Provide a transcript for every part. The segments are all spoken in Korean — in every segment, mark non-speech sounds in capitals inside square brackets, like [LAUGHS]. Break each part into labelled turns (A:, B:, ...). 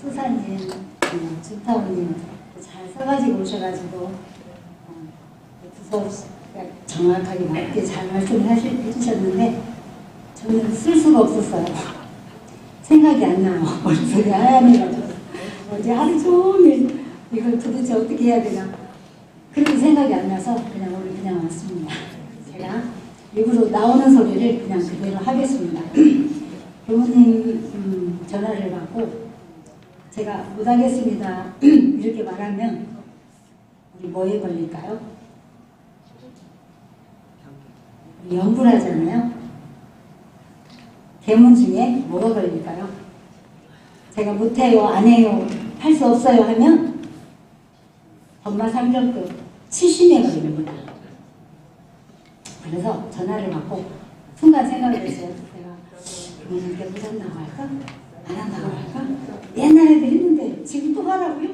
A: 수사님, 음, 주타원님 잘 써가지고 오셔가지고 어, 부서 정확하게 맞게 잘 말씀을 하시- 해주셨는데 저는 쓸 수가 없었어요. 생각이 안 나요. 머릿속에 하얀해가지고 어제 하루 종일 이걸 도대체 어떻게 해야 되나 그렇게 생각이 안 나서 그냥 오늘 그냥 왔습니다. 제가 입으로 나오는 소리를 그냥 그대로 하겠습니다. [CLEARS THROAT] 부모님 음, 전화를 받고 제가 못하겠습니다 [CLEARS THROAT] 이렇게 말하면 우리 뭐에 걸릴까요? 우리 연불하잖아요. 계문 중에 뭐가 걸릴까요? 제가 못해요, 안 해요, 할 수 없어요 하면 엄마 상정급 70에 걸립니다. 그래서 전화를 받고 순간 생각을 했어요. 제가 부모님께 부산다고 할까? 안 한다고 할까? 옛날에도 했는데 지금 또 하라고요?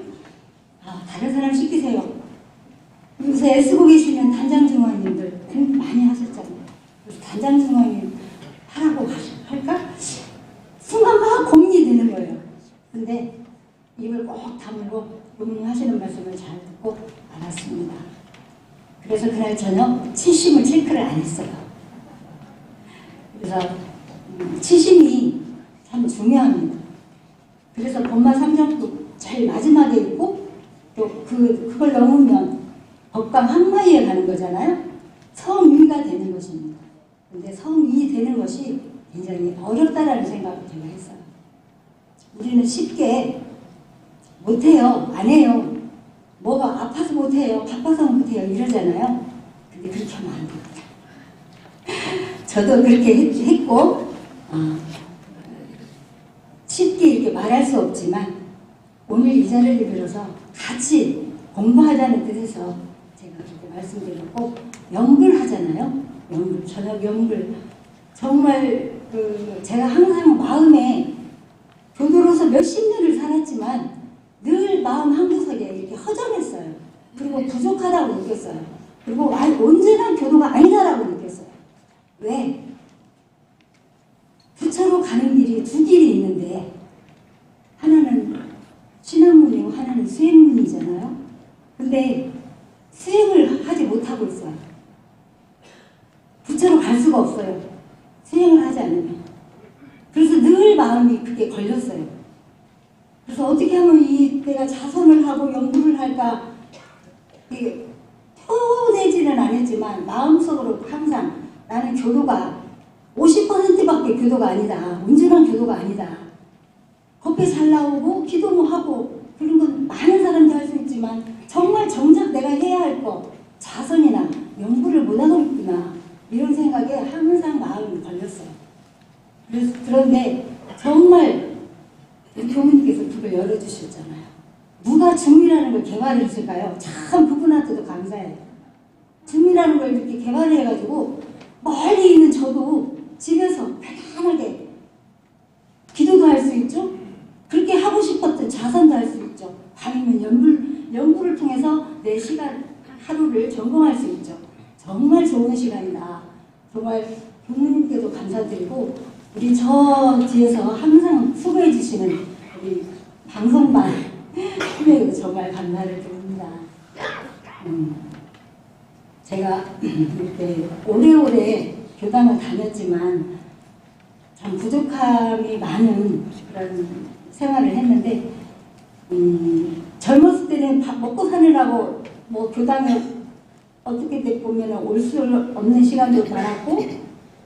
A: 아, 다른 사람 시키세요. 요새 애쓰고 계시는 단장 중화님들 많이 하셨잖아요. 단장 중화님 하라고 할까? 순간 막 고민이 되는 거예요. 근데 입을 꼭 다물고 용하시는 말씀을 잘 듣고 알았습니다. 그래서 그날 저녁 치심을 체크를 안 했어요. 그래서 음, 치심이 참 중요합니다. 그래서 법마 상정도 제일 마지막에 있고 또 그 그걸 넘으면 법강 한마디에 가는 거잖아요. 성위가 되는 것입니다. 근데 성위 되는 것이 굉장히 어렵다라는 생각을 제가 했어요. 우리는 쉽게 못해요, 안 해요. 뭐가 아파서 못해요, 바빠서 못해요 이러잖아요. 근데 그렇게 하면 안 됩니다. [LAUGHS] 저도 그렇게 했, 했고 어, 말할 수 없지만 오늘 이 자리를 빌어서 같이 공부하자는 뜻에서 제가 그렇게 말씀드렸고 연불하잖아요. 연불 저녁 연불 정말 그 제가 항상 마음에 교도로서 몇십 년을 살았지만 늘 마음 한 구석에 이렇게 허전했어요. 그리고 부족하다고 느꼈어요. 그리고 와- 온전한 교도가 아니다라고 느꼈어요. 왜? 부처로 가는 길이 두 길이 있는데 하나는 신앙문이고 하나는 수행문이잖아요. 근데 수행을 하지 못하고 있어요. 부처로 갈 수가 없어요. 수행을 하지 않으면. 그래서 늘 마음이 그게 걸렸어요. 그래서 어떻게 하면 이 내가 자선을 하고 연구를 할까 이게 표내지는 않았지만 마음속으로 항상 나는 교도가 50%밖에 교도가 아니다. 온전한 교도가 아니다. 겉에 잘 나오고 기도도 하고 그런 건 있지만 정말 정작 내가 해야 할거 자선이나 연구를 못하고 있구나 이런 생각에 항상 마음이 걸렸어요. 그런데 정말 교무님께서 불을 열어주셨잖아요. 누가 중이라는 걸 개발했을까요? 참 그분한테도 감사해요. 중이라는 걸 이렇게 개발해 가지고 멀리 있는 저도 집에서 편안하게 기도도 할 수 있죠. 그렇게 하고 싶었던 자선도 할 수 있죠. 밤이면 연불, 연구를 통해서 내 시간, 하루를 점검할 수 있죠. 정말 좋은 시간이다. 정말 부모님께도 감사드리고 우리 저 뒤에서 항상 수고해 주시는 우리 방송반 팀에도 정말 감사를 드립니다. 음, 제가 이렇게 오래오래 교당을 다녔지만 참 부족함이 많은 그런 생활을 했는데 음, 젊었을 때는 밥 먹고 사느라고 뭐 교당에 어떻게 보면 올 수 없는 시간도 많았고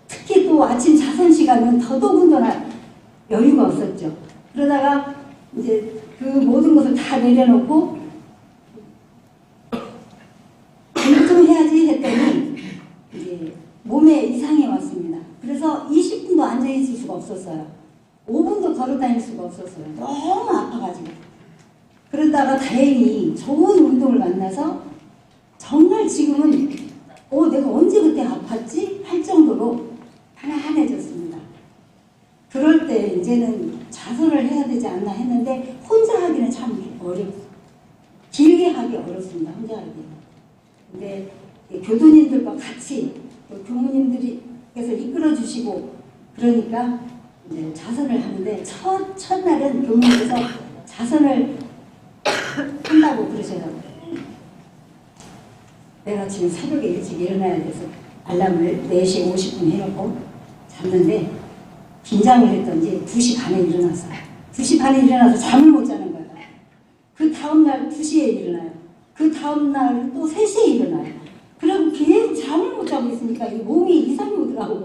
A: 특히 또 아침 자선 시간은 더더군다나 여유가 없었죠. 그러다가 이제 그 모든 것을 다 내려놓고 일좀 해야지 했더니 이제 몸에 이상이 왔습니다. 그래서 20분도 앉아 있을 수가 없었어요. 5분도 걸어 다닐 수가 없었어요. 너무 아파가지고. 그러다가 다행히 좋은 운동을 만나서 정말 지금은 어 내가 언제 그때 아팠지 할 정도로 편안해졌습니다. 그럴 때 이제는 자선을 해야 되지 않나 했는데 혼자 하기는 참 어렵 길게 하기 어렵습니다. 혼자 하기는. 근데 이 교도님들과 같이 또 교무님들께서 이끌어 주시고 그러니까 이제 자선을 하는데 첫 첫날은 교무님께서 자선을 그러셔서 내가 지금 새벽에 일찍 일어나야 돼서 알람을 4시 50분 해놓고 잤는데 긴장을 했던지 2시 반에 일어났어요. 2시 반에 일어나서 잠을 못 자는 거예요. 그 다음날 2시에 일어나요. 그 다음날 또 3시에 일어나요. 그럼 계속 잠을 못 자고 있으니까 이 몸이 이상이 오더라고.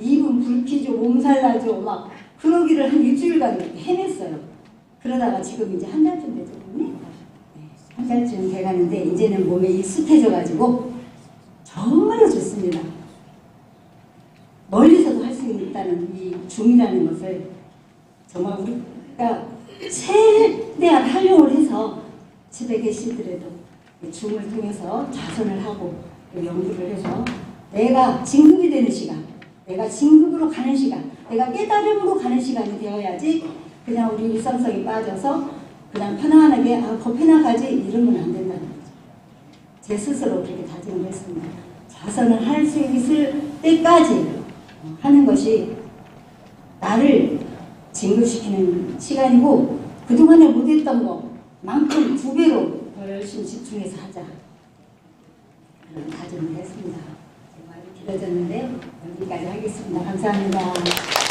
A: 입은 붉히죠, 몸살 나죠, 막 그러기를 한 일주일간 해냈어요. 그러다가 지금 이제 한 달쯤. 네, 한 달쯤 돼가는데 이제는 몸이 익숙해져가지고 정말로 좋습니다. 멀리서도 할 수 있다는 이 줌이라는 것을 정말 우리가 최대한 활용을 해서 집에 계시더라도 이 줌을 통해서 자선을 하고 또 연구를 해서 내가 진급이 되는 시간, 내가 진급으로 가는 시간, 내가 깨달음으로 가는 시간이 되어야지 그냥 우리 일상성에 빠져서 그냥 편안하게 아, 더 편하가지 이러면 안 된다는 거죠. 제 스스로 그렇게 다짐을 했습니다. 자선을 할 수 있을 때까지 하는 것이 나를 진급시키는 시간이고 그동안에 못했던 것만큼 두 배로 더 열심히 집중해서 하자. 그런 다짐을 했습니다. 제 말이 길어졌는데 여기까지 하겠습니다. 감사합니다.